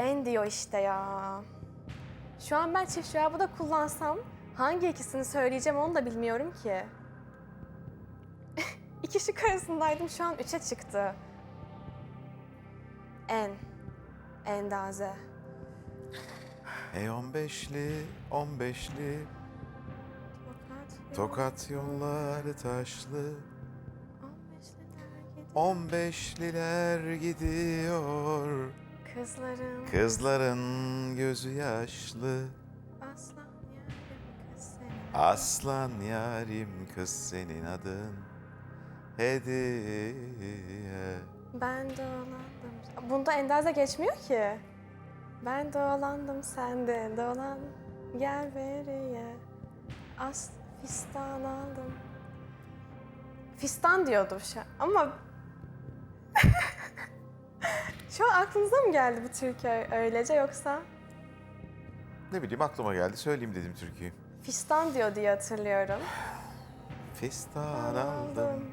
En diyor işte ya. Şu an ben çift cevabı da kullansam hangi ikisini söyleyeceğim onu da bilmiyorum ki. İki şık arasındaydım şu an üçe çıktı. En. Endaze. Hey 15'li, 15'li, tokat yolları taşlı. 15'liler gidiyor, Kızların kızların gözü yaşlı. aslan yarim kız senin. Aslan yarim kız senin adın hediye. Ben dolandım. Bunda endaze geçmiyor ki. Ben dolandım sen de dolan. Gel beriye. As fistan aldım. Fistan diyordum şu an. Ama şu an aklınıza mı geldi bu türkü öylece yoksa Ne bileyim aklıma geldi söyleyeyim dedim türküyü. fistan diyor diye hatırlıyorum. Fistan aldım.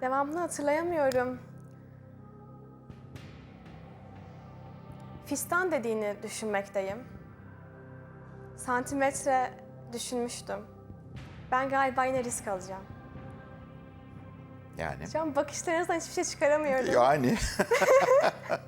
Devamını hatırlayamıyorum. Fistan dediğini düşünmekteyim. Santimetre düşünmüştüm. Ben galiba yine risk alacağım. Yani. Şu an bakışlarınızdan hiçbir şey çıkaramıyorum. Yani.